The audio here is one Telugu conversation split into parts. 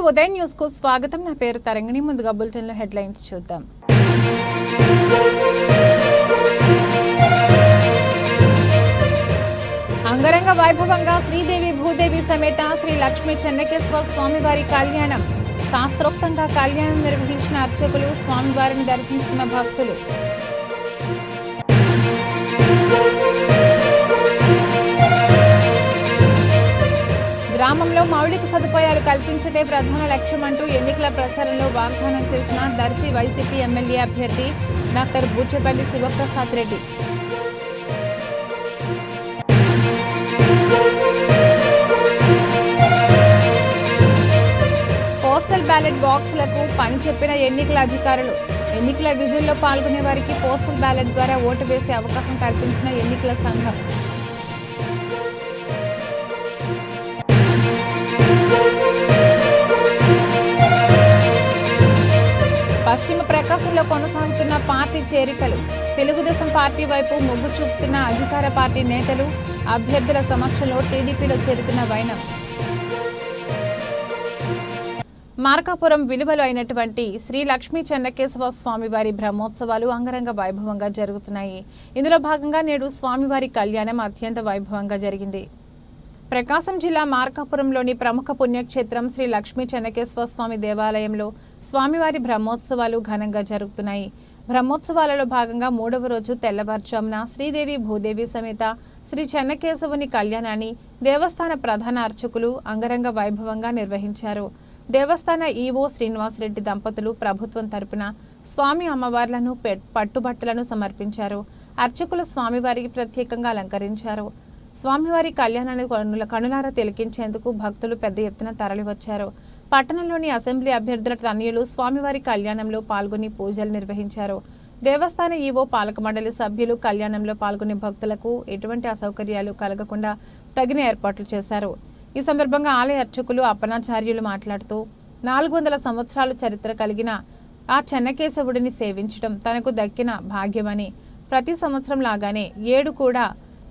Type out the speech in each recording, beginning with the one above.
నమస్తే ఉదయం న్యూస్కు స్వాగతం. నా పేరు తరంగిణి. ముందుగా బులెటిన్లో హెడ్లైన్స్ చూద్దాం. అంగరంగ వైభవంగా శ్రీదేవి భూదేవి సమేత శ్రీ లక్ష్మీ చెన్నకేశ్వర స్వామివారి కళ్యాణం. శాస్త్రోక్తంగా కళ్యాణం నిర్వహించిన అర్చకులు స్వామివారిని దర్శించుకున్న భక్తులు. గ్రామంలో మౌలిక సదుపాయాలు కల్పించటే ప్రధాన లక్ష్యమంటూ ఎన్నికల ప్రచారంలో వాగ్దానం చేసిన దర్శి వైసీపీ ఎమ్మెల్యే అభ్యర్థి doctor Buchepalli Sivaprasad Reddy. Postal ballot బాక్సులకు పని చెప్పిన ఎన్నికల అధికారులు. ఎన్నికల విధుల్లో పాల్గొనే వారికి పోస్టల్ బ్యాలెట్ ద్వారా ఓటు వేసే అవకాశం కల్పించిన ఎన్నికల సంఘం. పశ్చిమ ప్రకాశంలో కొనసాగుతున్న పార్టీ చేరికలు తెలుగుదేశం పార్టీ వైపు మొగ్గు చూపుతున్న అధికార పార్టీ నేతలు అభ్యర్థుల సమక్షంలో టీడీపీలో చేరుతున్న వైనం. మార్కాపురం విలువలు అయినటువంటి శ్రీ లక్ష్మీ చెన్నకేశవ స్వామివారి బ్రహ్మోత్సవాలు అంగరంగ వైభవంగా జరుగుతున్నాయి. ఇందులో భాగంగా నేడు స్వామివారి కళ్యాణం అత్యంత వైభవంగా జరిగింది. ప్రకాశం జిల్లా మార్కాపురంలోని ప్రముఖ పుణ్యక్షేత్రం శ్రీ లక్ష్మీ చెన్నకేశ్వర స్వామి దేవాలయంలో స్వామివారి బ్రహ్మోత్సవాలు ఘనంగా జరుగుతున్నాయి. బ్రహ్మోత్సవాలలో భాగంగా మూడవ రోజు తెల్లవారుజామున శ్రీదేవి భూదేవి సమేత శ్రీ చెన్నకేశవుని కళ్యాణాన్ని దేవస్థాన ప్రధాన అర్చకులు అంగరంగ వైభవంగా నిర్వహించారు. దేవస్థాన ఈవో శ్రీనివాసరెడ్డి దంపతులు ప్రభుత్వం తరపున స్వామి అమ్మవార్లను పెట్- పట్టుబట్టలను సమర్పించారు. అర్చకులు స్వామివారికి ప్రత్యేకంగా అలంకరించారు. స్వామివారి కళ్యాణాన్ని కనుల కనులారా తిలకించేందుకు భక్తులు పెద్ద ఎత్తున తరలివచ్చారు. పట్టణంలోని అసెంబ్లీ అభ్యర్థుల తనయులు స్వామివారి కళ్యాణంలో పాల్గొని పూజలు నిర్వహించారు. దేవస్థాన ఈవో పాలక మండలి సభ్యులు కళ్యాణంలో పాల్గొనే భక్తులకు ఎటువంటి అసౌకర్యాలు కలగకుండా తగిన ఏర్పాట్లు చేశారు. ఈ సందర్భంగా ఆలయ అర్చకులు అప్పనాచార్యులు మాట్లాడుతూ నాలుగు వందల సంవత్సరాల చరిత్ర కలిగిన ఆ చెన్నకేశవుడిని సేవించడం తనకు దక్కిన భాగ్యమని ప్రతి సంవత్సరం లాగానే ఏడు కూడా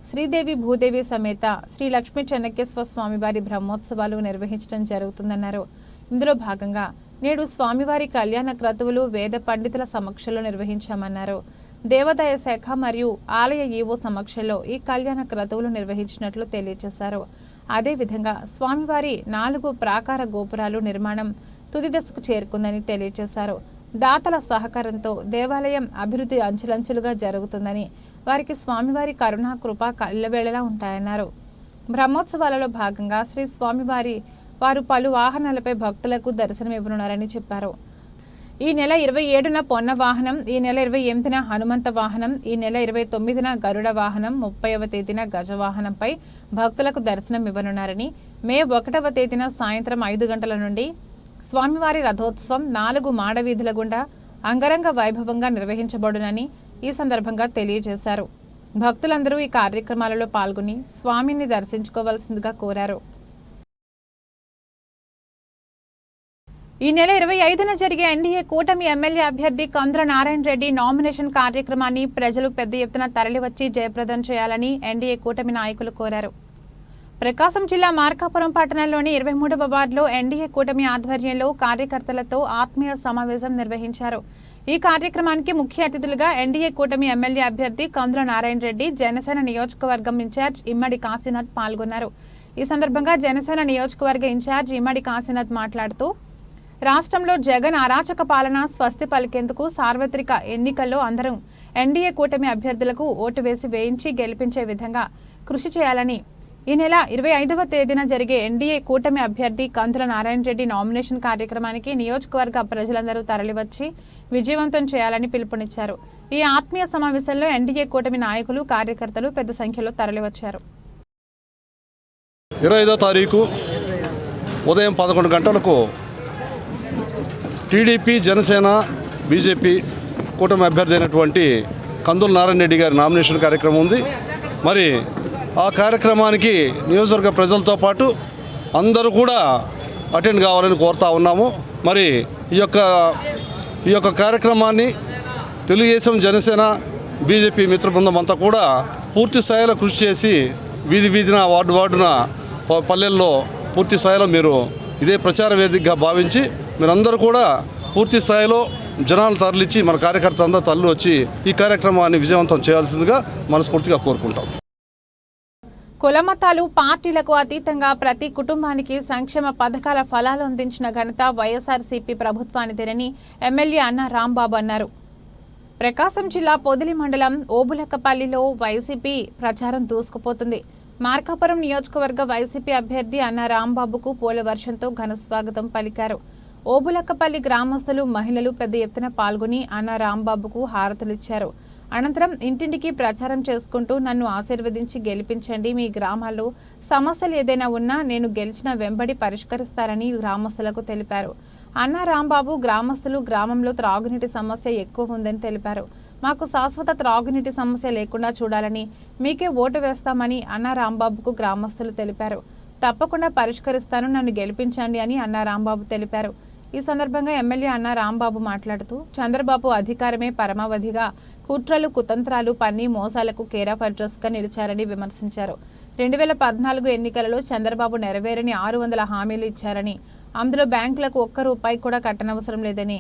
శ్రీదేవి భూదేవి సమేత శ్రీ లక్ష్మీ చెన్నకేశ్వర స్వామివారి బ్రహ్మోత్సవాలు నిర్వహించడం జరుగుతుందన్నారు. ఇందులో భాగంగా నేడు స్వామివారి కళ్యాణ క్రతువులు వేద పండితుల సమక్షంలో నిర్వహించామన్నారు. దేవాదాయ శాఖ మరియు ఆలయ ఈవో సమక్షంలో ఈ కళ్యాణ క్రతువులు నిర్వహించినట్లు తెలియజేశారు. అదేవిధంగా స్వామివారి నాలుగు ప్రాకార గోపురాలు నిర్మాణం తుది దశకు చేరుకుందని తెలియజేశారు. దాతల సహకారంతో దేవాలయం అభివృద్ధి అంచులంచులుగా జరుగుతుందని వారికి స్వామివారి కరుణా కృప కళ్ళవేళలా ఉంటాయన్నారు. బ్రహ్మోత్సవాలలో భాగంగా శ్రీ స్వామివారి వారు పలు వాహనాలపై భక్తులకు దర్శనమివ్వనున్నారని చెప్పారు. ఈ నెల ఇరవై ఏడున పొన్న వాహనం ఈ నెల ఇరవై ఎనిమిదిన హనుమంత వాహనం ఈ నెల ఇరవై తొమ్మిదిన గరుడ వాహనం ముప్పైవ తేదీన గజ వాహనంపై భక్తులకు దర్శనం ఇవ్వనున్నారని మే ఒకటవ తేదీన సాయంత్రం ఐదు గంటల నుండి స్వామివారి రథోత్సవం నాలుగు మాడవీధుల గుండా అంగరంగ వైభవంగా నిర్వహించబడునని ఈ సందర్భంగా తెలియజేశారు. భక్తులందరూ ఈ కార్యక్రమాలలో పాల్గొని స్వామిని దర్శించుకోవాల్సిందిగా కోరారు. ఈ నెల ఇరవై ఐదున జరిగే ఎన్డీఏ కూటమి ఎమ్మెల్యే అభ్యర్థి కంద్ర నారాయణ రెడ్డి నామినేషన్ కార్యక్రమాన్ని ప్రజలు పెద్ద ఎత్తున తరలివచ్చి జయప్రదం చేయాలని ఎన్డీఏ కూటమి నాయకులు కోరారు. ప్రకాశం జిల్లా మార్కాపురం పట్టణంలోని ఇరవై మూడవ వార్డులో ఎన్డీఏ కూటమి ఆధ్వర్యంలో కార్యకర్తలతో ఆత్మీయ సమావేశం నిర్వహించారు. ఈ కార్యక్రమానికి ముఖ్య అతిథులుగా ఎన్డీఏ కూటమి ఎమ్మెల్యే అభ్యర్థి కంద్ర నారాయణ రెడ్డి జనసేన నియోజకవర్గం ఇన్ఛార్జ్ ఇమ్మడి కాశీనాథ్ పాల్గొన్నారు. ఈ సందర్భంగా జనసేన నియోజకవర్గ ఇన్ఛార్జ్ ఇమ్మడి కాశీనాథ్ మాట్లాడుతూ రాష్ట్రంలో జగన్ అరాచక పాలన స్వస్తి పలికేందుకు సార్వత్రిక ఎన్నికల్లో అందరం ఎన్డీఏ కూటమి అభ్యర్థులకు ఓటు వేసి వేయించి గెలిపించే విధంగా కృషి చేయాలని ఈ నెల ఇరవై ఐదవ తేదీన జరిగే ఎన్డీఏ కూటమి అభ్యర్థి కందుల నారాయణ రెడ్డి నామినేషన్ కార్యక్రమానికి నియోజకవర్గ ప్రజలందరూ తరలివచ్చి విజయవంతం చేయాలని పిలుపునిచ్చారు. ఈ ఆత్మీయ సమావేశంలో ఎన్డీఏ కూటమి నాయకులు కార్యకర్తలు పెద్ద సంఖ్యలో తరలివచ్చారు. ఇరవై ఐదో తారీఖు ఉదయం పదకొండు గంటలకు టీడీపీ జనసేన బీజేపీ కూటమి అభ్యర్థి అయినటువంటి కందుల నారాయణ రెడ్డి గారి నామినేషన్ కార్యక్రమం ఉంది. మరి ఆ కార్యక్రమానికి నియోజకవర్గ ప్రజలతో పాటు అందరూ కూడా అటెండ్ కావాలని కోరుతా ఉన్నాము. మరి ఈ యొక్క ఈ యొక్క కార్యక్రమాన్ని తెలుగుదేశం జనసేన బీజేపీ మిత్ర బృందం అంతా కూడా పూర్తి స్థాయిలో కృషి చేసి వీధి వీధిన వార్డు వార్డున ప- పల్లెల్లో పూర్తి స్థాయిలో మీరు ఇదే ప్రచార వేదికగా భావించి మీరందరూ కూడా పూర్తి స్థాయిలో జనాలు తరలిచ్చి మన కార్యకర్త అందరూ తల్లు వచ్చి ఈ కార్యక్రమాన్ని విజయవంతం చేయాల్సిందిగా మనస్ఫూర్తిగా కోరుకుంటాం. కులమతాలు పార్టీలకు అతీతంగా ప్రతి కుటుంబానికి సంక్షేమ పథకాల ఫలాలు అందించిన ఘనత వైఎస్ఆర్సీపీ ప్రభుత్వానిదేనని ఎమ్మెల్యే అన్న రాంబాబు అన్నారు. ప్రకాశం జిల్లా పొదిలి మండలం ఓబులక్కపల్లిలో వైసీపీ ప్రచారం దూసుకుపోతుంది. మార్కాపురం నియోజకవర్గ వైసీపీ అభ్యర్థి అన్న రాంబాబుకు పూల వర్షంతో ఘన స్వాగతం పలికారు. ఓబులక్కపల్లి గ్రామస్తులు మహిళలు పెద్ద ఎత్తున పాల్గొని అన్న రాంబాబుకు హారతులిచ్చారు. అనంతరం ఇంటింటికి ప్రచారం చేసుకుంటూ నన్ను ఆశీర్వదించి గెలిపించండి. మీ గ్రామాల్లో సమస్యలు ఏదైనా ఉన్నా నేను గెలిచిన వెంబడి పరిష్కరిస్తారని గ్రామస్తులకు తెలిపారు. అన్న రాంబాబు గ్రామస్తులు గ్రామంలో త్రాగునీటి సమస్య ఎక్కువ ఉందని తెలిపారు. మాకు శాశ్వత త్రాగునీటి సమస్య లేకుండా చూడాలని మీకే ఓటు వేస్తామని అన్న రాంబాబుకు గ్రామస్తులు తెలిపారు. తప్పకుండా పరిష్కరిస్తాను నన్ను గెలిపించండి అని అన్న రాంబాబు తెలిపారు. ఈ సందర్భంగా ఎమ్మెల్యే అన్న రాంబాబు మాట్లాడుతూ చంద్రబాబు అధికారమే పరమావధిగా కుట్రలు కుతంత్రాలు పన్ని మోసాలకు కేరాఫ్ ఆఫ్ అడ్రస్గా నిలిచారని విమర్శించారు. రెండు వేల పద్నాలుగు ఎన్నికలలో చంద్రబాబు నెరవేరని ఆరు వందల హామీలు ఇచ్చారని అందులో బ్యాంకులకు ఒక్క రూపాయి కూడా కట్టనవసరం లేదని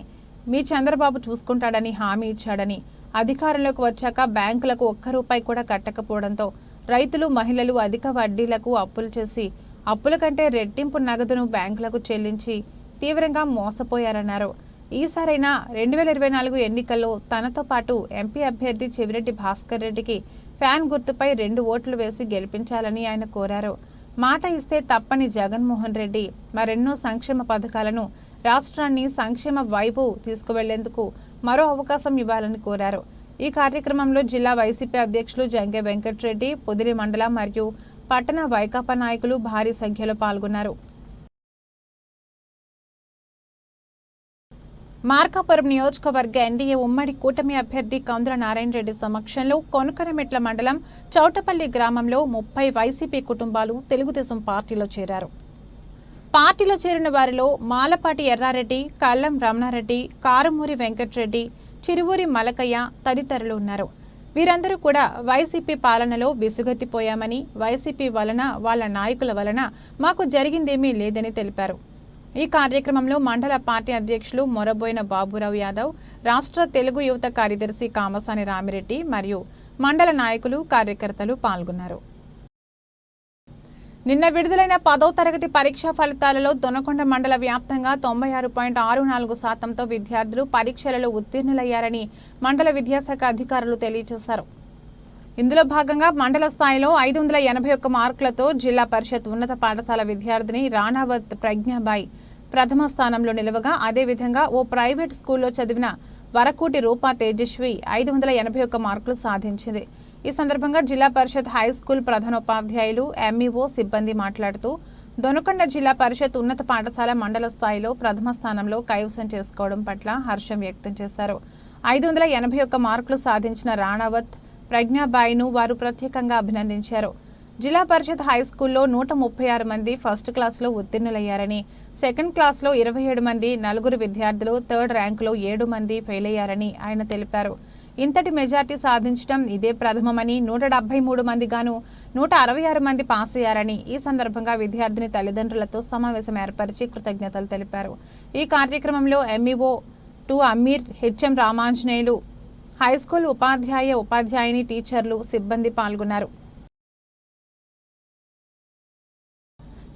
మీ చంద్రబాబు చూసుకుంటాడని హామీ ఇచ్చాడని అధికారంలోకి వచ్చాక బ్యాంకులకు ఒక్క రూపాయి కూడా కట్టకపోవడంతో రైతులు మహిళలు అధిక వడ్డీలకు అప్పులు చేసి అప్పుల కంటే రెట్టింపు నగదును బ్యాంకులకు చెల్లించి తీవ్రంగా మోసపోయారన్నారు. ఈసారైనా రెండు వేల ఇరవై నాలుగు ఎన్నికల్లో తనతో పాటు ఎంపీ అభ్యర్థి చెవిరెడ్డి భాస్కర్ రెడ్డికి ఫ్యాన్ గుర్తుపై రెండు ఓట్లు వేసి గెలిపించాలని ఆయన కోరారు. మాట ఇస్తే తప్పని జగన్మోహన్ రెడ్డి మరెన్నో సంక్షేమ పథకాలను రాష్ట్రాన్ని సంక్షేమ వైపు తీసుకువెళ్ళేందుకు మరో అవకాశం ఇవ్వాలని కోరారు. ఈ కార్యక్రమంలో జిల్లా వైసీపీ అధ్యక్షులు జంగే వెంకట్రెడ్డి పొదిలి మండల మరియు పట్టణ వైకాపా నాయకులు భారీ సంఖ్యలో పాల్గొన్నారు. మార్కాపురం నియోజకవర్గ ఎన్డీఏ ఉమ్మడి కూటమి అభ్యర్థి కందుల నారాయణ రెడ్డి సమక్షంలో కొనకరమెట్ల మండలం చౌటపల్లి గ్రామంలో ముప్పై వైసీపీ కుటుంబాలు తెలుగుదేశం పార్టీలో చేరారు. పార్టీలో చేరిన వారిలో మాలపాటి ఎర్రారెడ్డి కల్లం రమణారెడ్డి కారుమూరి వెంకట్రెడ్డి చిరువూరి మలకయ్య తదితరులు ఉన్నారు. వీరందరూ కూడా వైసీపీ పాలనలో విసుగెత్తిపోయామని వైసీపీ వలన వాళ్ళ నాయకుల వలన మాకు జరిగిందేమీ లేదని తెలిపారు. ఈ కార్యక్రమంలో మండల పార్టీ అధ్యక్షులు మొరబోయిన బాబురావు యాదవ్ రాష్ట్ర తెలుగు యువత కార్యదర్శి కామసాని రామిరెడ్డి మరియు మండల నాయకులు కార్యకర్తలు పాల్గొన్నారు. నిన్న విడుదలైన పదో తరగతి పరీక్షా ఫలితాలలో దొనకొండ మండల వ్యాప్తంగా తొంభై ఆరు పాయింట్ ఆరు నాలుగు శాతంతో విద్యార్థులు పరీక్షలలో ఉత్తీర్ణులయ్యారని మండల విద్యాశాఖ అధికారులు తెలియజేశారు. ఇందులో భాగంగా మండల స్థాయిలో ఐదు వందల ఎనభై ఒక్క మార్కులతో జిల్లా పరిషత్ ఉన్నత పాఠశాల విద్యార్థిని రాణావత్ ప్రజ్ఞాబాయి ప్రథమ స్థానంలో నిలవగా అదేవిధంగా ఓ ప్రైవేట్ స్కూల్లో చదివిన వరకూటి రూపా తేజస్వి ఐదు వందల ఎనభై ఒక్క మార్కులు సాధించింది. ఈ సందర్భంగా జిల్లా పరిషత్ హై స్కూల్ ప్రధానోపాధ్యాయులు ఎంఈఓ సిబ్బంది మాట్లాడుతూ దొనకొండ జిల్లా పరిషత్ ఉన్నత పాఠశాల మండల స్థాయిలో ప్రథమ స్థానంలో కైవసం చేసుకోవడం పట్ల హర్షం వ్యక్తం చేశారు. ఐదు వందల ఎనభై ఒక్క మార్కులు సాధించిన రాణావత్ ప్రజ్ఞాబాయిను వారు ప్రత్యేకంగా అభినందించారు. జిల్లా పరిషత్ హై స్కూల్లో నూట ముప్పై ఆరు మంది ఫస్ట్ క్లాస్లో ఉత్తీర్ణులయ్యారని సెకండ్ క్లాస్లో ఇరవై ఏడు మంది నలుగురు విద్యార్థులు థర్డ్ ర్యాంకులో ఏడు మంది ఫెయిల్ అయ్యారని ఆయన తెలిపారు. ఇంతటి మెజార్టీ సాధించడం ఇదే ప్రథమమని నూట డెబ్బై మూడు మంది గాను నూట అరవై ఆరు మంది పాస్ అయ్యారని ఈ సందర్భంగా విద్యార్థిని తల్లిదండ్రులతో సమావేశం ఏర్పరిచి కృతజ్ఞతలు తెలిపారు. ఈ కార్యక్రమంలో MEO two Amir HM Ramanjaneyulu high school ఉపాధ్యాయ ఉపాధ్యాయుని టీచర్లు సిబ్బంది పాల్గొన్నారు.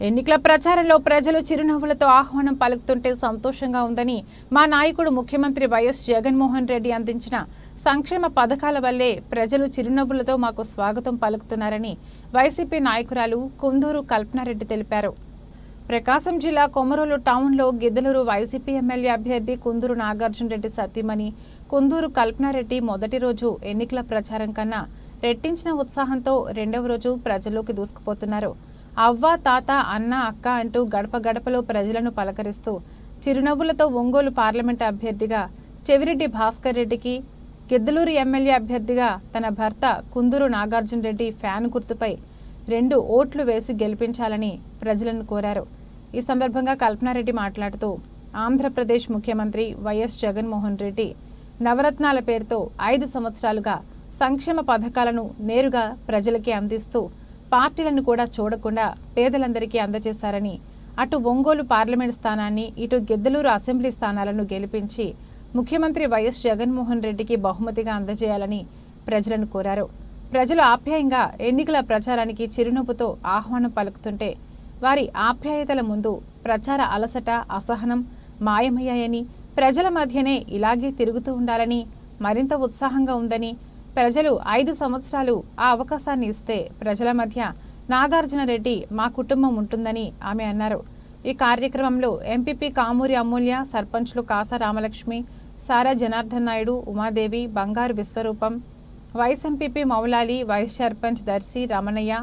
ఎన్నికల ప్రచారంలో ప్రజలు చిరునవ్వులతో ఆహ్వానం పలుకుతుంటే సంతోషంగా ఉందని మా నాయకుడు ముఖ్యమంత్రి వైఎస్ జగన్మోహన్ రెడ్డి అందించిన సంక్షేమ పథకాల వల్లే ప్రజలు చిరునవ్వులతో మాకు స్వాగతం పలుకుతున్నారని వైసీపీ నాయకురాలు కుందూరు కల్పనారెడ్డి తెలిపారు. ప్రకాశం జిల్లా కొమరోలు టౌన్లో గిద్దలూరు వైసీపీ ఎమ్మెల్యే అభ్యర్థి కుందూరు నాగార్జున రెడ్డి సతీమణి కుందూరు కల్పనారెడ్డి మొదటి రోజు ఎన్నికల ప్రచారం కన్నా రెట్టించిన ఉత్సాహంతో రెండవ రోజు ప్రజల్లోకి దూసుకుపోతున్నారు. అవ్వ తాత అన్న అక్క అంటూ గడప గడపలో ప్రజలను పలకరిస్తూ చిరునవ్వులతో ఒంగోలు పార్లమెంటు అభ్యర్థిగా చెవిరెడ్డి భాస్కర్ రెడ్డికి గిద్దలూరు ఎమ్మెల్యే అభ్యర్థిగా తన భర్త కుందూరు నాగార్జున రెడ్డి ఫ్యాన్ గుర్తుపై రెండు ఓట్లు వేసి గెలిపించాలని ప్రజలను కోరారు. ఈ సందర్భంగా కల్పనారెడ్డి మాట్లాడుతూ ఆంధ్రప్రదేశ్ ముఖ్యమంత్రి వైఎస్ జగన్మోహన్ రెడ్డి నవరత్నాల పేరుతో ఐదు సంవత్సరాలుగా సంక్షేమ పథకాలను నేరుగా ప్రజలకి అందిస్తూ పార్టీలను కూడా చూడకుండా పేదలందరికీ అందజేశారని అటు ఒంగోలు పార్లమెంట్ స్థానాన్ని ఇటు గిద్దలూరు అసెంబ్లీ స్థానాలను గెలిపించి ముఖ్యమంత్రి వైఎస్ జగన్మోహన్ రెడ్డికి బహుమతిగా అందజేయాలని ప్రజలను కోరారు. ప్రజలు ఆప్యాయంగా ఎన్నికల ప్రచారానికి చిరునవ్వుతో ఆహ్వానం పలుకుతుంటే వారి ఆప్యాయతల ముందు ప్రచార అలసట అసహనం మాయమయ్యాయని ప్రజల మధ్యనే ఇలాగే తిరుగుతూ ఉండాలని మరింత ఉత్సాహంగా ఉందని ప్రజలు ఐదు సంవత్సరాలు ఆ అవకాశాన్ని ఇస్తే ప్రజల మధ్య నాగార్జున రెడ్డి మా కుటుంబం ఉంటుందని ఆమె అన్నారు. ఈ కార్యక్రమంలో ఎంపీపీ కామూరి అమూల్య సర్పంచ్లు కాసా రామలక్ష్మి సారా Janardhan Naidu Umadevi Bangaru Viswaroopam vice MPP Moulali vice sarpanch Darsi Ramanaiah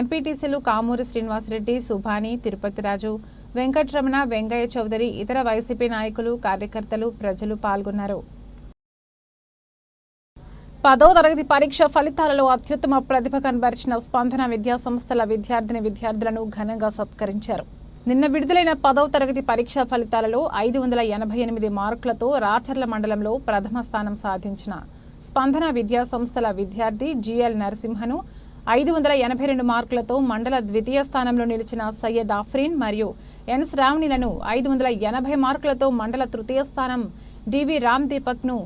ఎంపీటీసీలు కామూరి శ్రీనివాసరెడ్డి సుభాని తిరుపతిరాజు వెంకటరమణ వెంగయ్య చౌదరి ఇతర వైసీపీ నాయకులు కార్యకర్తలు ప్రజలు పాల్గొన్నారు. పదో తరగతి పరీక్ష ఫలితాలలో అత్యుత్తమ ప్రతిభ కనబరిచిన స్పందన విద్యా సంస్థల విద్యార్థిని విద్యార్థులను ఘనంగా సత్కరించారు. నిన్న విడుదలైన పదవ తరగతి పరీక్ష ఫలితాలలో ఐదు వందల ఎనభై ఎనిమిది మార్కులతో రాచర్ల మండలంలో ప్రథమ స్థానం సాధించిన స్పందన విద్యా సంస్థల విద్యార్థి జిఎల్ నరసింహను ఐదు వందల ఎనభై రెండు మార్కులతో మండల ద్వితీయ స్థానంలో నిలిచిన సయ్యద్ ఆఫ్రీన్ మరియు ఎన్ శ్రావణిలను ఐదు వందల ఎనభై మార్కులతో మండల తృతీయ స్థానం డివి రామ్ దీపక్ను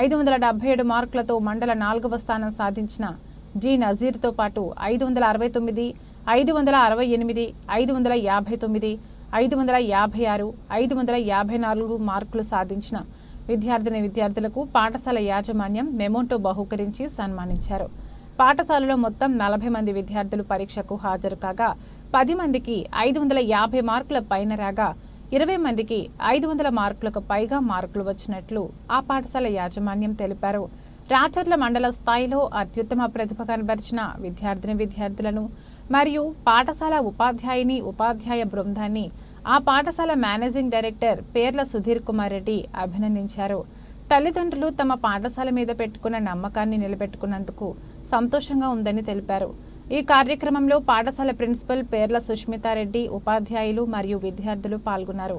ఐదు వందల డెబ్బై ఏడు మార్కులతో మండల నాలుగవ స్థానం సాధించిన జి నజీర్తో పాటు ఐదు వందల అరవై తొమ్మిది ఐదు వందల అరవై ఎనిమిది ఐదు వందల యాభై తొమ్మిది ఐదు వందల యాభై ఆరు ఐదు వందల యాభై నాలుగు మార్కులు సాధించిన విద్యార్థిని విద్యార్థులకు పాఠశాల యాజమాన్యం మెమోంటో బహుకరించి సన్మానించారు. పాఠశాలలో మొత్తం నలభై మంది విద్యార్థులు పరీక్షకు హాజరు కాగా పది మందికి ఐదు వందల యాభై మార్కుల పైన రాగా ఇరవై మందికి ఐదు వందల మార్కులకు పైగా మార్కులు వచ్చినట్లు ఆ పాఠశాల యాజమాన్యం తెలిపారు. రాచర్ల మండల స్థాయిలో అత్యుత్తమ ప్రతిభ కనబరిచిన విద్యార్థిని విద్యార్థులను మరియు పాఠశాల ఉపాధ్యాయుని ఉపాధ్యాయ బృందాన్ని ఆ పాఠశాల మేనేజింగ్ డైరెక్టర్ పేర్ల సుధీర్ కుమార్ రెడ్డి అభినందించారు. తల్లిదండ్రులు తమ పాఠశాల మీద పెట్టుకున్న నమ్మకాన్ని నిలబెట్టుకున్నందుకు సంతోషంగా ఉందని తెలిపారు. ఈ కార్యక్రమంలో పాఠశాల ప్రిన్సిపల్ పేర్ల సుష్మితారెడ్డి ఉపాధ్యాయులు మరియు విద్యార్థులు పాల్గొన్నారు.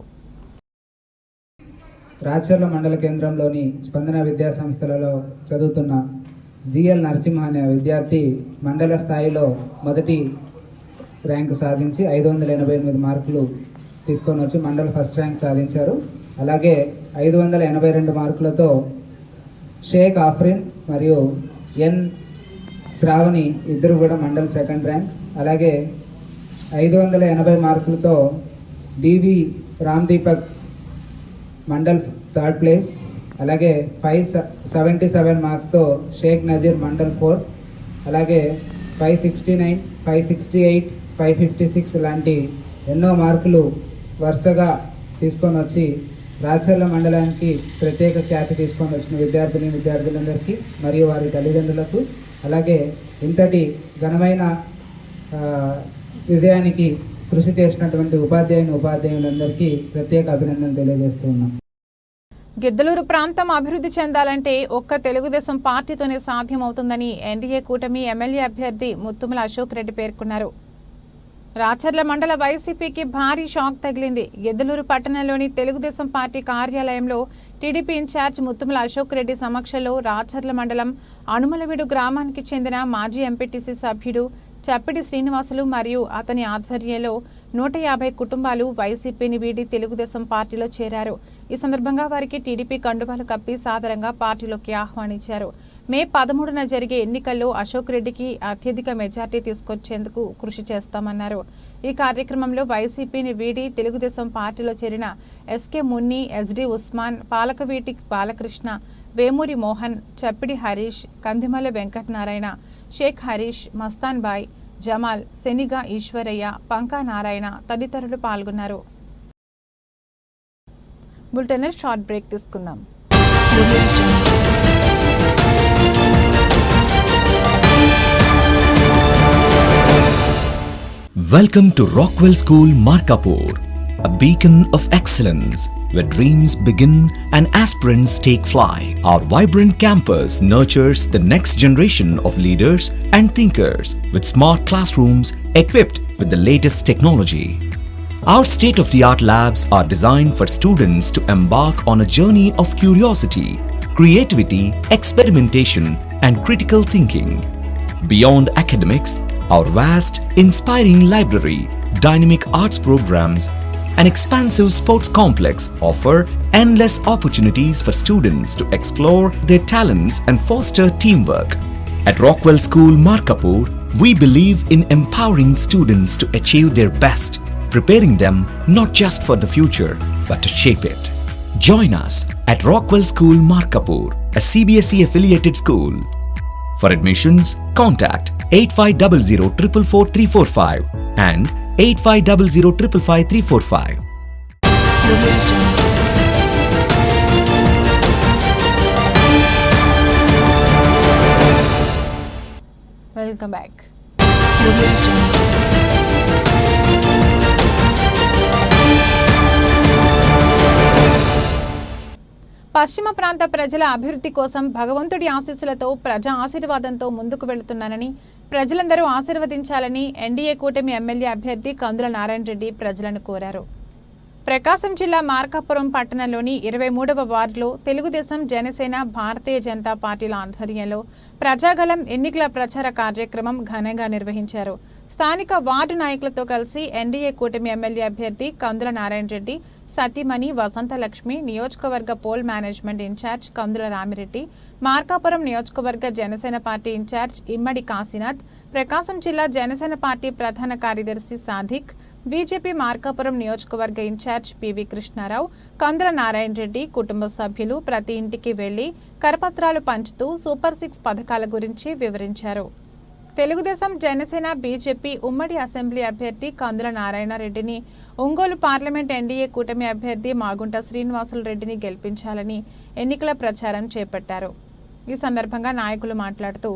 రాచర్ల మండల కేంద్రంలోని స్పందన విద్యాసంస్థలలో చదువుతున్న జిఎల్ నరసింహ అనే విద్యార్థి మండల స్థాయిలో మొదటి ర్యాంకు సాధించి ఐదు వందల ఎనభై ఎనిమిది మార్కులు తీసుకొని వచ్చి మండల ఫస్ట్ ర్యాంక్ సాధించారు. అలాగే ఐదు వందల ఎనభై రెండు మార్కులతో షేక్ ఆఫ్రిన్ మరియు ఎన్ శ్రావణి ఇద్దరు కూడా మండల్ సెకండ్ ర్యాంక్. అలాగే ఐదు వందల ఎనభై మార్కులతో DV Ram Deepak mandal third place. అలాగే ఫైవ్ సెవెంటీ సెవెన్ మార్క్స్తో షేక్ నజీర్ మండల్ ఫోర్. అలాగే five sixty nine five sixty eight five fifty six లాంటి ఎన్నో మార్కులు వరుసగా తీసుకొని వచ్చి రాచర్ల మండలానికి ప్రత్యేక ఖ్యాతి తీసుకొని వచ్చిన విద్యార్థిని విద్యార్థులందరికీ మరియు వారి తల్లిదండ్రులకు అలాగే ఇంతటి ఘనమైన విజయానికి కృషి చేసినటువంటి ఉపాధ్యాయుని ఉపాధ్యాయులందరికీ ప్రత్యేక అభినందన తెలియజేస్తూ ఉన్నాం. గిద్దలూరు ప్రాంతం అభివృద్ధి చెందాలంటే ఒక్క తెలుగుదేశం పార్టీతోనే సాధ్యమవుతుందని ఎన్డీఏ కూటమి ఎమ్మెల్యే అభ్యర్థి ముత్తుమల అశోక్ రెడ్డి పేర్కొన్నారు. రాచర్ల మండల వైసీపీకి భారీ షాక్ తగిలింది. గిద్దలూరు పట్టణంలోని తెలుగుదేశం పార్టీ కార్యాలయంలో టీడీపీ ఇన్ఛార్జ్ ముత్తుమల అశోక్ రెడ్డి సమక్షంలో రాచర్ల మండలం అనుమలవీడు గ్రామానికి చెందిన మాజీ ఎంపీటీసీ సభ్యుడు చప్పిడి శ్రీనివాసులు మరియు అతని ఆధ్వర్యంలో నూట యాభై కుటుంబాలు వైసీపీని వీడి తెలుగుదేశం పార్టీలో చేరారు. ఈ సందర్భంగా వారికి టీడీపీ కండువాలు కప్పి సాదరంగా పార్టీలోకి ఆహ్వానించారు. మే పదమూడున జరిగే ఎన్నికల్లో అశోక్ రెడ్డికి అత్యధిక మెజార్టీ తీసుకొచ్చేందుకు కృషి చేస్తామన్నారు. ఈ కార్యక్రమంలో వైసీపీని వీడి తెలుగుదేశం పార్టీలో చేరిన SK Munni SD Usman Palakaveeti Balakrishna Vemuri Mohan Chappidi Harish Kandimala Venkatanarayana Sheikh Harish Mastan bye Jamal Saniga Eswaraiah Panka Narayana తదితరులు పాల్గొన్నారు. బులెటిన్ షార్ట్ బ్రేక్ తీసుకుందాం. Welcome to Rockwell School, Markapur, a beacon of excellence where dreams begin and aspirants take flight. Our vibrant campus nurtures the next generation of leaders and thinkers with smart classrooms equipped with the latest technology. Our state of the art labs are designed for students to embark on a journey of curiosity, creativity, experimentation, and critical thinking. Beyond academics, our vast, inspiring library, dynamic arts programs, An expansive sports complex offer endless opportunities for students to explore their talents and foster teamwork. At Rockwell School, Markapur, we believe in empowering students to achieve their best, preparing them not just for the future, but to shape it. Join us at Rockwell School, Markapur, a CBSE affiliated school. For admissions, contact eight five double zero triple four three four five and eight five double zero triple five three four five welcome back పశ్చిమ ప్రాంత ప్రజల అభివృద్ధి కోసం భగవంతుడి ఆశీస్సులతో ప్రజా ఆశీర్వాదంతో ముందుకు వెళుతున్నానని ప్రజలందరూ ఆశీర్వదించాలని ఎన్డీఏ కూటమి ఎమ్మెల్యే అభ్యర్థి కందుల నారాయణ రెడ్డి ప్రజలను కోరారు. ప్రకాశం జిల్లా మార్కాపురం పట్టణంలోని ఇరవై మూడవ వార్డులో తెలుగుదేశం జనసేన భారతీయ జనతా పార్టీల ఆధ్వర్యంలో ప్రజాగలం ఎన్నికల ప్రచార కార్యక్రమం ఘనంగా నిర్వహించారు. స్థానిక వార్డు నాయకులతో కలిసి ఎన్డీఏ కూటమి ఎమ్మెల్యే అభ్యర్థి కందుల నారాయణ రెడ్డి సతీమణి వసంతలక్ష్మి నియోజకవర్గ poll management incharge Kandula Ramireddy Markapuram నియోజకవర్గ జనసేన పార్టీ ఇన్ఛార్జ్ ఇమ్మడి కాశీనాథ్ ప్రకాశం జిల్లా జనసేన పార్టీ ప్రధాన కార్యదర్శి సాధిక్ బీజేపీ మార్కాపురం నియోజకవర్గ ఇన్ఛార్జ్ పివి కృష్ణారావు కందుల నారాయణ రెడ్డి కుటుంబ సభ్యులు ప్రతి ఇంటికి వెళ్ళి కరపత్రాలు పంచుతూ సూపర్ సిక్స్ పథకాల గురించి వివరించారు. తెలుగుదేశం జనసేన బీజేపీ ఉమ్మడి అసెంబ్లీ అభ్యర్థి కందుల నారాయణ రెడ్డిని ఒంగోలు పార్లమెంట్ ఎన్డీఏ కూటమి అభ్యర్థి మాగుంట శ్రీనివాసులు రెడ్డిని గెలిపించాలని ఎన్నికల ప్రచారం చేపట్టారు. ఈ సందర్భంగా నాయకులు మాట్లాడుతూ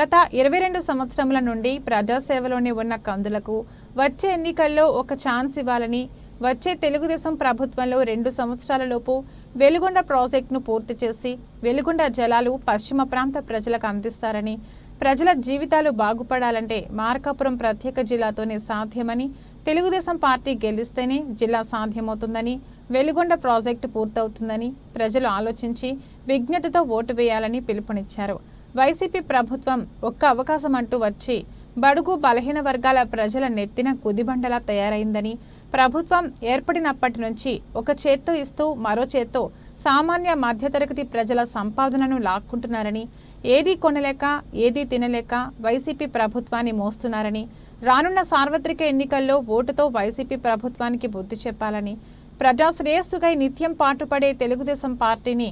గత ఇరవై రెండు సంవత్సరముల నుండి ప్రజాసేవలోనే ఉన్న కందులకు వచ్చే ఎన్నికల్లో ఒక ఛాన్స్ ఇవ్వాలని వచ్చే తెలుగుదేశం ప్రభుత్వంలో రెండు సంవత్సరాలలోపు వెలుగొండ ప్రాజెక్టును పూర్తి చేసి వెలుగొండ జలాలు పశ్చిమ ప్రాంత ప్రజలకు అందిస్తారని ప్రజల జీవితాలు బాగుపడాలంటే మార్కాపురం ప్రత్యేక జిల్లాతోనే సాధ్యమని తెలుగుదేశం పార్టీ గెలిస్తేనే జిల్లా సాధ్యమవుతుందని వెలుగొండ ప్రాజెక్టు పూర్తవుతుందని ప్రజలు ఆలోచించి విజ్ఞతతో ఓటు వేయాలని పిలుపునిచ్చారు. వైసీపీ ప్రభుత్వం ఒక్క అవకాశం అంటూ వచ్చి బడుగు బలహీన వర్గాల ప్రజల నెత్తిన కుదిబండలా తయారైందని ప్రభుత్వం ఏర్పడినప్పటి నుంచి ఒక చేత్తో ఇస్తూ మరో చేత్తో సామాన్య మధ్యతరగతి ప్రజల సంపాదనను లాక్కుంటున్నారని ఏదీ కొనలేక ఏదీ తినలేక వైసీపీ ప్రభుత్వాన్ని మోస్తున్నారని రానున్న సార్వత్రిక ఎన్నికల్లో ఓటుతో వైసీపీ ప్రభుత్వానికి బుద్ధి చెప్పాలని ప్రజాశ్రేయస్సుకై నిత్యం పాటుపడే తెలుగుదేశం పార్టీని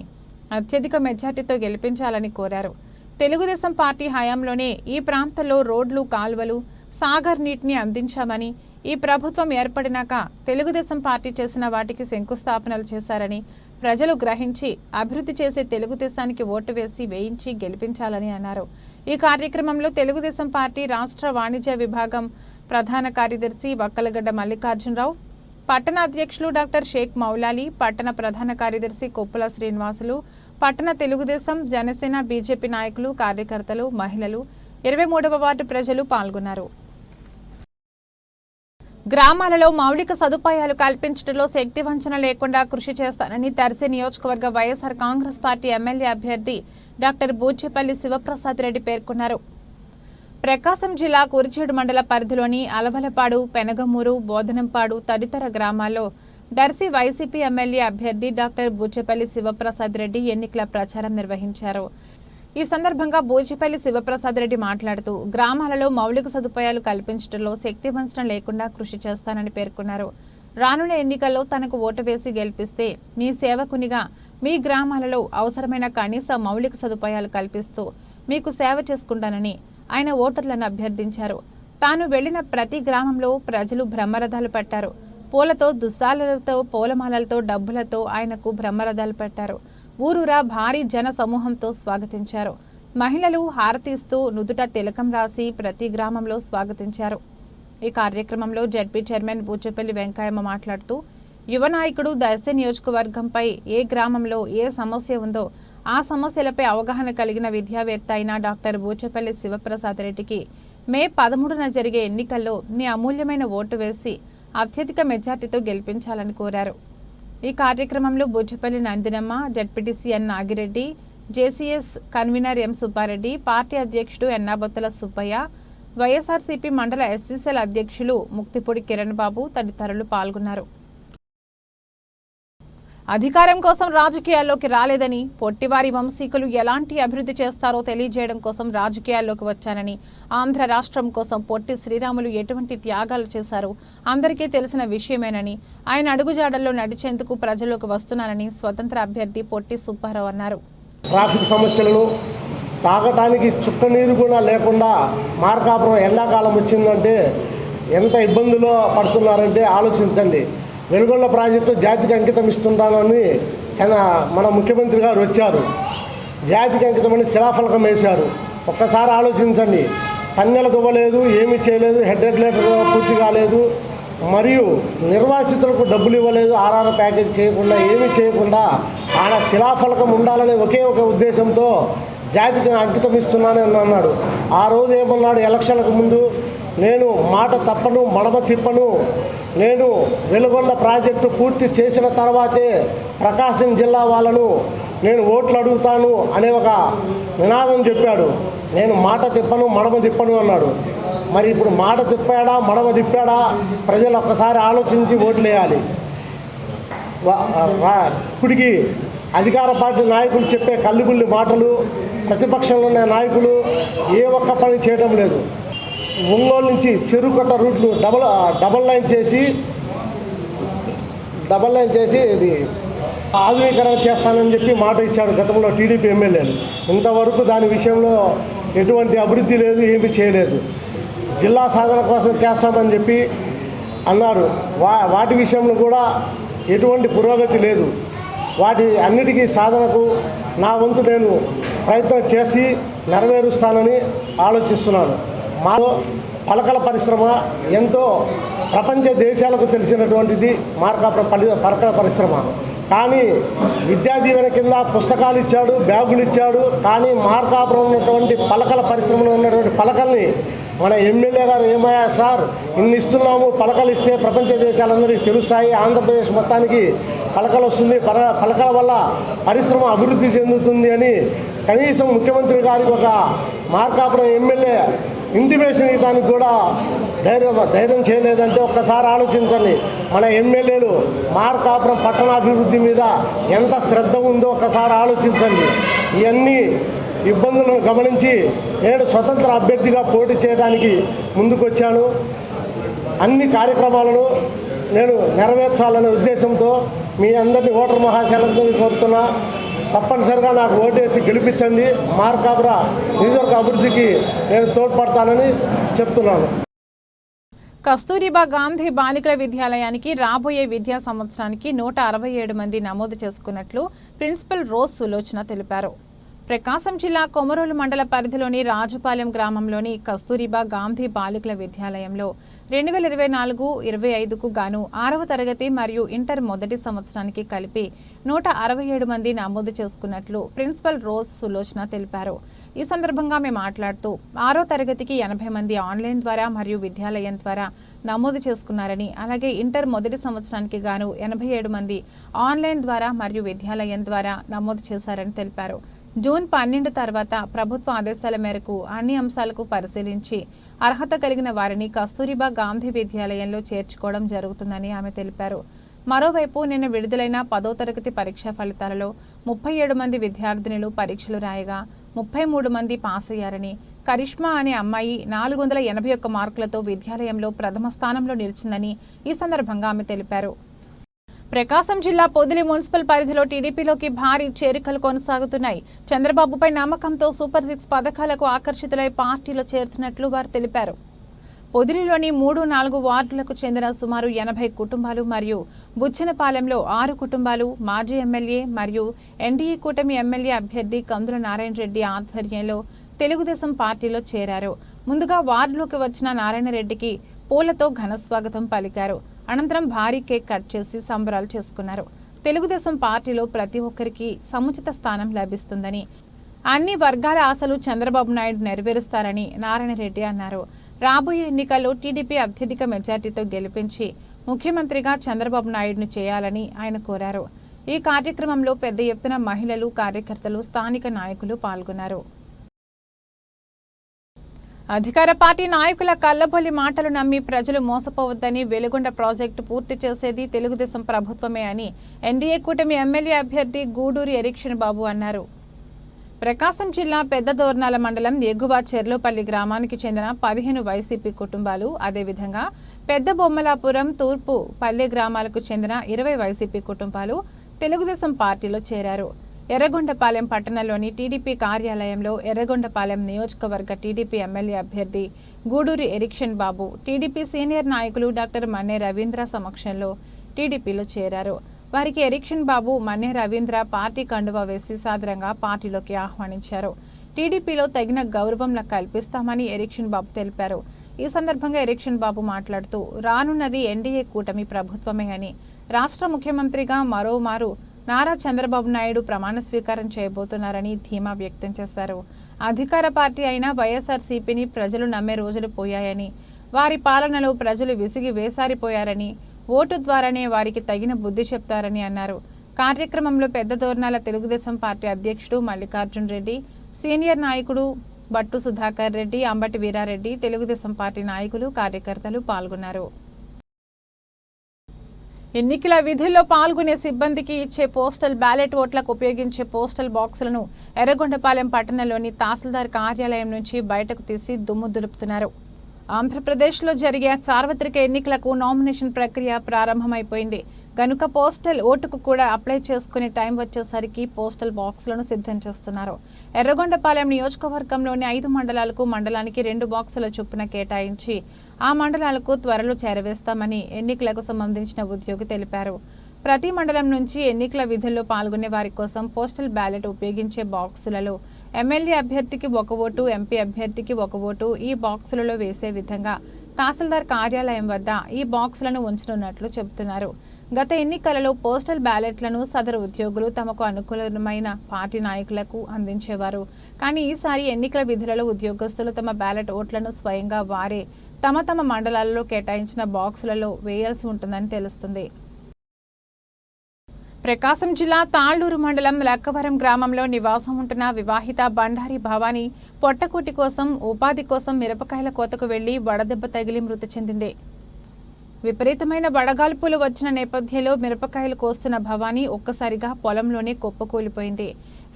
అత్యధిక మెజార్టీతో గెలిపించాలని కోరారు. తెలుగుదేశం పార్టీ హయాంలోనే ఈ ప్రాంతంలో రోడ్లు కాలువలు సాగర్ నీటిని అందించామని ఈ ప్రభుత్వం ఏర్పడినాక తెలుగుదేశం పార్టీ చేసిన వాటికి శంకుస్థాపనలు చేశారని ప్రజలు గ్రహించి అభివృద్ధి చేసే తెలుగుదేశానికి ఓటు వేసి వేయించి గెలిపించాలని అన్నారు. ఈ కార్యక్రమంలో తెలుగుదేశం పార్టీ రాష్ట్ర వాణిజ్య విభాగం ప్రధాన కార్యదర్శి వక్కలగడ్డ మల్లికార్జునరావు పట్టణ అధ్యక్షులు డాక్టర్ షేక్ మౌలాలి పట్టణ ప్రధాన కార్యదర్శి కొప్పుల శ్రీనివాసులు పట్టణ తెలుగుదేశం జనసేన బీజేపీ నాయకులు కార్యకర్తలు మహిళలు ఇరవై మూడవ వార్డు ప్రజలు పాల్గొన్నారు. గ్రామాలలో మౌలిక సదుపాయాలు కల్పించడంలో శక్తి వంచన లేకుండా కృషి చేస్తానని దర్శి నియోజకవర్గ వైఎస్ఆర్ కాంగ్రెస్ పార్టీ ఎమ్మెల్యే అభ్యర్థి డాక్టర్ బూచేపల్లి శివప్రసాద్ రెడ్డి పేర్కొన్నారు. ప్రకాశం జిల్లా కురిచేడు మండల పరిధిలోని అలవలపాడు పెనగమూరు బోధనంపాడు తదితర గ్రామాల్లో దర్శి వైసీపీ ఎమ్మెల్యే అభ్యర్థి డాక్టర్ బూచేపల్లి శివప్రసాద్ రెడ్డి ఎన్నికల ప్రచారం నిర్వహించారు. ఈ సందర్భంగా బోచిపల్లి శివప్రసాద్ రెడ్డి మాట్లాడుతూ గ్రామాలలో మౌలిక సదుపాయాలు కల్పించడంలో శక్తి వంచన లేకుండా కృషి చేస్తానని పేర్కొన్నారు. రానున్న ఎన్నికల్లో తనకు ఓటు వేసి గెలిపిస్తే మీ సేవకునిగా మీ గ్రామాలలో అవసరమైన కనీస మౌలిక సదుపాయాలు కల్పిస్తూ మీకు సేవ చేసుకుంటానని ఆయన ఓటర్లను అభ్యర్థించారు. తాను వెళ్ళిన ప్రతి గ్రామంలో ప్రజలు బ్రహ్మరథాలు పట్టారు. పూలతో దుస్తాలతో పూలమాలలతో డబ్బులతో ఆయనకు బ్రహ్మరథాలు పెట్టారు. ఊరూరా భారీ జన సమూహంతో స్వాగతించారు. మహిళలు హారతిస్తూ నుదుట తిలకం రాసి ప్రతి గ్రామంలో స్వాగతించారు. ఈ కార్యక్రమంలో జడ్పీ చైర్మన్ బూచపల్లి వెంకయ్యమ్మ మాట్లాడుతూ యువ నాయకుడు దర్శి నియోజకవర్గంపై ఏ గ్రామంలో ఏ సమస్య ఉందో ఆ సమస్యలపై అవగాహన కలిగిన విద్యావేత్త అయిన డాక్టర్ బూచపల్లి శివప్రసాద్ రెడ్డికి మే పదమూడున జరిగే ఎన్నికల్లో మీ అమూల్యమైన ఓటు వేసి అత్యధిక మెజార్టీతో గెలిపించాలని కోరారు. ఈ కార్యక్రమంలో Bujjapalli Nandinamma ZPTC N Nagireddy JCS convener M Subbareddy party అధ్యక్షుడు ఎన్నాబొత్తల సుబ్బయ్య వైఎస్ఆర్సీపీ మండల ఎస్సీసీఎల్ అధ్యక్షులు ముక్తిపూడి కిరణ్ బాబు తదితరులు పాల్గొన్నారు. అధికారం కోసం రాజకీయాల్లోకి రాలేదని పొట్టివారి వంశీకులు ఎలాంటి అభివృద్ధి చేస్తారో తెలియజేయడం కోసం రాజకీయాల్లోకి వచ్చానని ఆంధ్ర రాష్ట్రం కోసం పొట్టి శ్రీరాములు ఎటువంటి త్యాగాలు చేశారో అందరికీ తెలిసిన విషయమేనని ఆయన అడుగుజాడల్లో నడిచేందుకు ప్రజల్లోకి వస్తున్నానని స్వతంత్ర అభ్యర్థి పొట్టి సుబ్బారావు అన్నారు. ట్రాఫిక్ సమస్యలను తాగటానికి చుక్క నీరు కూడా లేకుండా మార్కాపురం ఎండాకాలం వచ్చిందంటే ఎంత ఇబ్బందులో పడుతున్నారంటే ఆలోచించండి. వెలుగొండ ప్రాజెక్టు జాతికి అంకితం ఇస్తున్నానని చాలా మన ముఖ్యమంత్రి గారు వచ్చారు. జాతికి అంకితమని శిలాఫలకం వేశారు. ఒక్కసారి ఆలోచించండి. టన్నెల దువ్వలేదు ఏమీ చేయలేదు హెడ్ రెగ్యులేటర్ పూర్తి కాలేదు. మరియు నిర్వాసితులకు డబ్బులు ఇవ్వలేదు ఆర్ఆర్ ప్యాకేజ్ చేయకుండా ఏమీ చేయకుండా ఆడ శిలాఫలకం ఉండాలనే ఒకే ఒక ఉద్దేశంతో జాతికి అంకితం ఇస్తున్నానని అన్నాడు. ఆ రోజు ఏమన్నాడు? ఎలక్షన్లకు ముందు నేను మాట తప్పను మడమ తిప్పను. నేను వెలుగొండ ప్రాజెక్టు పూర్తి చేసిన తర్వాతే ప్రకాశం జిల్లా వాళ్ళను నేను ఓట్లు అడుగుతాను అనే ఒక నినాదం చెప్పాడు. నేను మాట తిప్పను మడమ తిప్పను అన్నాడు. మరి ఇప్పుడు మాట తిప్పాడా మడమ తిప్పాడా? ప్రజలు ఒక్కసారి ఆలోచించి ఓట్లు వేయాలి. ఇప్పటికీ అధికార పార్టీ నాయకులు చెప్పే కల్లుగుల్లి మాటలు ప్రతిపక్షంలో ఉన్న నాయకులు ఏ ఒక్క పని చేయడం లేదు. ఒంగోలు నుంచి చెరుకట్ట రూట్లు డబల్ డబల్ లైన్ చేసి డబల్ లైన్ చేసి ఇది ఆధునీకరణ చేస్తానని చెప్పి మాట ఇచ్చాడు గతంలో టీడీపీ ఎమ్మెల్యేలు. ఇంతవరకు దాని విషయంలో ఎటువంటి అభివృద్ధి లేదు ఏమీ చేయలేదు. జిల్లా సాధన కోసం చేస్తామని చెప్పి అన్నాడు. వా వాటి విషయంలో కూడా ఎటువంటి పురోగతి లేదు. వాటి అన్నిటికీ సాధనకు నా వంతు నేను ప్రయత్నం చేసి నెరవేరుస్తానని ఆలోచిస్తున్నాను. మా పలకల పరిశ్రమ ఎంతో ప్రపంచ దేశాలకు తెలిసినటువంటిది మార్కాపురం పలకల పరిశ్రమ. కానీ విద్యా దీవెన కింద పుస్తకాలు ఇచ్చాడు బ్యాగులు ఇచ్చాడు కానీ మార్కాపురం ఉన్నటువంటి పలకల పరిశ్రమలో ఉన్నటువంటి పలకల్ని మన ఎమ్మెల్యే గారు ఏమయ్యా సార్ ఇన్ని ఇస్తున్నాము పలకలు ఇస్తే ప్రపంచ దేశాలందరికీ తెలుస్తాయి ఆంధ్రప్రదేశ్ మొత్తానికి పలకలు వస్తుంది పల పలకల వల్ల పరిశ్రమ అభివృద్ధి చెందుతుంది అని కనీసం ముఖ్యమంత్రి గారికి ఒక మార్కాపురం ఎమ్మెల్యే ఇంటిమేషన్ ఇవ్వడానికి కూడా ధైర్యం ధైర్యం చేయలేదంటే ఒక్కసారి ఆలోచించండి. మన ఎమ్మెల్యేలు మార్కాపురం పట్టణాభివృద్ధి మీద ఎంత శ్రద్ధ ఉందో ఒక్కసారి ఆలోచించండి. ఇవన్నీ ఇబ్బందులను గమనించి నేను స్వతంత్ర అభ్యర్థిగా పోటీ చేయడానికి ముందుకొచ్చాను. అన్ని కార్యక్రమాలను నేను నెరవేర్చాలనే ఉద్దేశంతో మీ అందరినీ ఓటర్ మహాశైలందరినీ కోరుతున్నా. తప్పనిసరిగా నాకు ఓటేసి గెలిపించండి. మార్కాపుర నియోజకవర్గ అభివృద్ధికి నేను తోడ్పడతానని చెప్తున్నాను. కస్తూరిబా గాంధీ బాలికల విద్యాలయానికి రాబోయే విద్యా సంవత్సరానికి నూట అరవై ఏడు మంది నమోదు చేసుకున్నట్లు ప్రిన్సిపల్ రోజ్ సులోచన తెలిపారు. ప్రకాశం జిల్లా కొమరోలు మండల పరిధిలోని రాజుపాలెం గ్రామంలోని కస్తూరిబా గాంధీ బాలికల విద్యాలయంలో రెండు వేల ఇరవై నాలుగు ఇరవై ఐదుకు గాను ఆరవ తరగతి మరియు ఇంటర్ మొదటి సంవత్సరానికి కలిపి నూట అరవై ఏడు మంది నమోదు చేసుకున్నట్లు ప్రిన్సిపల్ రోజ్ సులోచన తెలిపారు. ఈ సందర్భంగా మేము మాట్లాడుతూ ఆరో తరగతికి ఎనభై మంది ఆన్లైన్ ద్వారా మరియు విద్యాలయం ద్వారా నమోదు చేసుకున్నారని అలాగే ఇంటర్ మొదటి సంవత్సరానికి గాను ఎనభై ఏడు మంది ఆన్లైన్ ద్వారా మరియు విద్యాలయం ద్వారా నమోదు చేశారని తెలిపారు. జూన్ పన్నెండు తర్వాత ప్రభుత్వ ఆదేశాల మేరకు అన్ని అంశాలకు పరిశీలించి అర్హత కలిగిన వారిని కస్తూరిబా గాంధీ విద్యాలయంలో చేర్చుకోవడం జరుగుతుందని ఆమె తెలిపారు. మరోవైపు నిన్న విడుదలైన పదో తరగతి పరీక్షా ఫలితాలలో ముప్పై ఏడు మంది విద్యార్థినులు పరీక్షలు రాయగా ముప్పై మూడు మంది పాస్ అయ్యారని కరిష్మా అనే అమ్మాయి నాలుగు వందల ఎనభై ఒక్క మార్కులతో విద్యాలయంలో ప్రథమ స్థానంలో నిలిచిందని ఈ సందర్భంగా ఆమె తెలిపారు. ప్రకాశం జిల్లా పొదిలి మున్సిపల్ పరిధిలో టీడీపీలోకి భారీ చేరికలు కొనసాగుతున్నాయి. చంద్రబాబుపై నమ్మకంతో సూపర్ సిక్స్ పథకాలకు ఆకర్షితులై పార్టీలో చేరుతున్నట్లు వారు తెలిపారు. పొదిలిలోని మూడు నాలుగు వార్డులకు చెందిన సుమారు ఎనభై కుటుంబాలు మరియు బుచ్చనపాలెంలో ఆరు కుటుంబాలు మాజీ ఎమ్మెల్యే మరియు ఎన్డీఏ కూటమి ఎమ్మెల్యే అభ్యర్థి కందుల నారాయణ రెడ్డి ఆధ్వర్యంలో తెలుగుదేశం పార్టీలో చేరారు. ముందుగా వార్డులోకి వచ్చిన నారాయణ రెడ్డికి పూలతో ఘన స్వాగతం పలికారు. అనంతరం భారీ కేక్ కట్ చేసి సంబరాలు చేసుకున్నారు. తెలుగుదేశం పార్టీలో ప్రతి ఒక్కరికి సముచిత స్థానం లభిస్తుందని అన్ని వర్గాల ఆశలు చంద్రబాబు నాయుడు నెరవేరుస్తారని నారాయణ రెడ్డి అన్నారు. రాబోయే ఎన్నికల్లో టీడీపీ అత్యధిక మెజార్టీతో గెలిపించి ముఖ్యమంత్రిగా చంద్రబాబు నాయుడును చేయాలని ఆయన కోరారు. ఈ కార్యక్రమంలో పెద్ద ఎత్తున మహిళలు కార్యకర్తలు స్థానిక నాయకులు పాల్గొన్నారు. అధికార పార్టీ నాయకుల కళ్ళబొల్లి మాటలు నమ్మి ప్రజలు మోసపోవద్దని వెలుగొండ ప్రాజెక్టు పూర్తి చేసేది తెలుగుదేశం ప్రభుత్వమే అని ఎన్డీఏ కూటమి ఎమ్మెల్యే అభ్యర్థి గూడూరి ఎరిక్షన్ బాబు అన్నారు. ప్రకాశం జిల్లా పెద్ద దోర్నాల మండలం ఎగువ చెర్లోపల్లి గ్రామానికి చెందిన పదిహేను వైసీపీ కుటుంబాలు అదేవిధంగా పెద్ద బొమ్మలాపురం తూర్పు పల్లె గ్రామాలకు చెందిన ఇరవై వైసీపీ కుటుంబాలు తెలుగుదేశం పార్టీలో చేరారు. ఎర్రగొండపాలెం పట్టణంలోని టీడీపీ కార్యాలయంలో ఎర్రగొండపాలెం నియోజకవర్గ టీడీపీ ఎమ్మెల్యే అభ్యర్థి Guduri erection Babu TDP senior నాయకులు డాక్టర్ మన్నే రవీంద్ర సమక్షంలో టీడీపీలో చేరారు. వారికి ఎరిక్షన్ బాబు మన్నే రవీంద్ర పార్టీ కండువా వేసి సాదరంగా పార్టీలోకి ఆహ్వానించారు. టీడీపీలో తగిన గౌరవంలా కల్పిస్తామని ఎరిక్షన్ బాబు తెలిపారు. ఈ సందర్భంగా ఎరిక్షన్ బాబు మాట్లాడుతూ రానున్నది ఎన్డీఏ కూటమి ప్రభుత్వమే అని. రాష్ట్ర ముఖ్యమంత్రిగా మరోమారు నారా చంద్రబాబు నాయుడు ప్రమాణ స్వీకారం చేయబోతున్నారని ధీమా వ్యక్తం చేశారు. అధికార పార్టీ అయిన వైఎస్ఆర్సీపీని ప్రజలు నమ్మే రోజులు పోయాయని వారి పాలనలో ప్రజలు విసిగి వేసారిపోయారని ఓటు ద్వారానే వారికి తగిన బుద్ధి చెప్తారని అన్నారు. కార్యక్రమంలో పెద్ద దోర్నాల తెలుగుదేశం పార్టీ అధ్యక్షుడు మల్లికార్జున్ రెడ్డి సీనియర్ నాయకుడు బట్టు సుధాకర్ రెడ్డి అంబటి వీరారెడ్డి తెలుగుదేశం పార్టీ నాయకులు కార్యకర్తలు పాల్గొన్నారు. ఎన్నికల విధుల్లో పాల్గొనే సిబ్బందికి ఇచ్చే పోస్టల్ బ్యాలెట్ ఓట్లకు ఉపయోగించే పోస్టల్ బాక్సులను ఎర్రగొండపాలెం పట్టణంలోని తహసీల్దార్ కార్యాలయం నుంచి బయటకు తీసి దుమ్ము దులుపుతున్నారు. ఆంధ్రప్రదేశ్లో జరిగే సార్వత్రిక ఎన్నికలకు నామినేషన్ ప్రక్రియ ప్రారంభమైపోయింది. కనుక పోస్టల్ ఓటుకు కూడా అప్లై చేసుకునే టైం వచ్చేసరికి పోస్టల్ బాక్సులను సిద్ధం చేస్తున్నారు. ఎర్రగొండపాలెం నియోజకవర్గంలోని ఐదు మండలాలకు మండలానికి రెండు బాక్సుల చొప్పున కేటాయించి ఆ మండలాలకు త్వరలో చేరవేస్తామని ఎన్నికలకు సంబంధించిన ఉద్యోగి తెలిపారు. ప్రతి మండలం నుంచి ఎన్నికల విధుల్లో పాల్గొనే వారి కోసం పోస్టల్ బ్యాలెట్ ఉపయోగించే బాక్సులలో ఎమ్మెల్యే అభ్యర్థికి ఒక ఓటు ఎంపీ అభ్యర్థికి ఒక ఓటు ఈ బాక్సులలో వేసే విధంగా తహసీల్దార్ కార్యాలయం వద్ద ఈ బాక్సులను ఉంచనున్నట్లు చెబుతున్నారు. గత ఎన్నికలలో పోస్టల్ బ్యాలెట్లను సదరు ఉద్యోగులు తమకు అనుకూలమైన పార్టీ నాయకులకు అందించేవారు. కానీ ఈసారి ఎన్నికల విధులలో ఉద్యోగస్తులు తమ బ్యాలెట్ ఓట్లను స్వయంగా వారే తమ తమ మండలాలలో కేటాయించిన బాక్సులలో వేయాల్సి ఉంటుందని తెలుస్తుంది. ప్రకాశం జిల్లా తాళ్ళూరు మండలం లక్కవరం గ్రామంలో నివాసం ఉంటున్న వివాహిత బండారి భవాని పొట్టకూటి కోసం ఉపాధి కోసం మిరపకాయల కోతకు వెళ్ళి వడదెబ్బ తగిలి మృతి చెందింది. విపరీతమైన వడగాల్పులు వచ్చిన నేపథ్యంలో మిరపకాయలు కోస్తున్న భవానీ ఒక్కసారిగా పొలంలోనే కుప్పకూలిపోయింది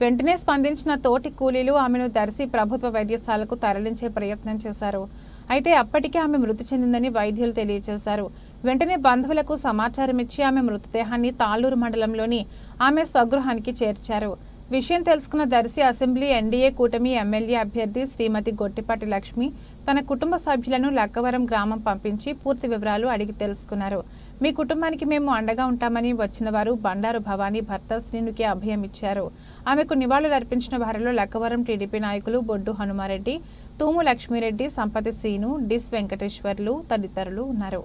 వెంటనే స్పందించిన తోటి కూలీలు ఆమెను దర్శి ప్రభుత్వ వైద్యశాలకు తరలించే ప్రయత్నం చేశారు. అయితే అప్పటికే ఆమె మృతి చెందిందని వైద్యులు తెలియజేశారు. వెంటనే బంధువులకు సమాచారం ఇచ్చి ఆమె మృతదేహాన్ని తాళ్ళూరు మండలంలోని ఆమె స్వగృహానికి చేర్చారు. విషయం తెలుసుకున్న దర్శి అసెంబ్లీ ఎన్డీఏ కూటమి ఎమ్మెల్యే అభ్యర్థి శ్రీమతి గొట్టిపాటి లక్ష్మి తన కుటుంబ సభ్యులను లక్కవరం గ్రామం పంపించి పూర్తి వివరాలు అడిగి తెలుసుకున్నారు. మీ కుటుంబానికి మేము అండగా ఉంటామని వచ్చిన వారు బండారు భవానీ భర్త శ్రీనుకి అభయం ఇచ్చారు. ఆమెకు నివాళులు అర్పించిన వారిలో లక్కవరం టీడీపీ నాయకులు బొడ్డు హనుమారెడ్డి తూము లక్ష్మీరెడ్డి సంపతి శ్రీను డిస్ వెంకటేశ్వర్లు తదితరులు ఉన్నారు.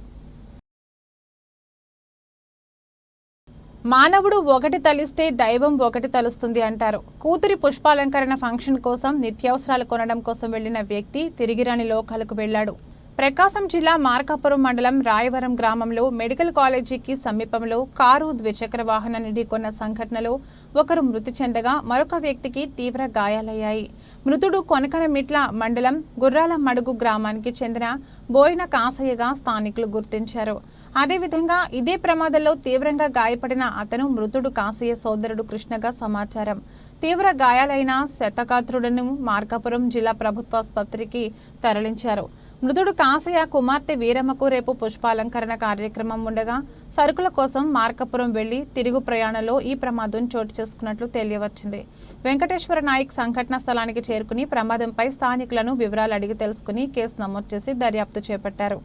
మానవుడు ఒకటి తలిస్తే దైవం ఒకటి తలుస్తుంది అంటారు. కూతురి పుష్పాలంకరణ ఫంక్షన్ కోసం నిత్యావసరాలు కొనడం కోసం వెళ్ళిన వ్యక్తి తిరిగిరాని లోకాలకు వెళ్ళాడు ప్రకాశం జిల్లా మార్కాపురం మండలం రాయవరం గ్రామంలో మెడికల్ కాలేజీకి సమీపంలో కారు ద్విచక్ర వాహనాన్ని ఢీకొన్న సంఘటనలో ఒకరు మృతి చెందగా మరొక వ్యక్తికి తీవ్ర గాయాలయ్యాయి. మృతుడు కొనకరమిట్ల మండలం గుర్రాల మడుగు గ్రామానికి చెందిన బోయిన కాసయ్యగా స్థానికులు గుర్తించారు. అదేవిధంగా ఇదే ప్రమాదంలో తీవ్రంగా గాయపడిన అతను మృతుడు కాసయ్య సోదరుడు కృష్ణగా సమాచారం. తీవ్ర గాయాలైన శతకాత్రుడను మార్కాపురం జిల్లా ప్రభుత్వాసుపత్రికి తరలించారు. మృతుడు కాసయ్య కుమార్తె వీరమ్మకు రేపు పుష్పాలంకరణ కార్యక్రమం ఉండగా సరుకుల కోసం మార్కాపురం వెళ్ళి తిరుగు ప్రయాణంలో ఈ ప్రమాదం చోటు చేసుకున్నట్లు తెలియవచ్చింది. వెంకటేశ్వర నాయక్ సంఘటన స్థలానికి చేరుకుని ప్రమాదంపై స్థానికులను వివరాలు అడిగి తెలుసుకుని కేసు నమోదు చేసి దర్యాప్తు చేపట్టారు.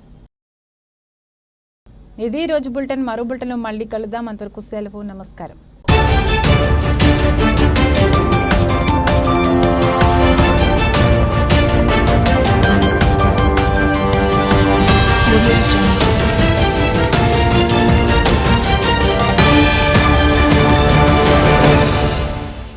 ఇది రోజు బులెటిన్. మరో బులెటిన్ మళ్ళీ కలుద్దాం. అంతవరకు సెలవు. నమస్కారం. Thank you.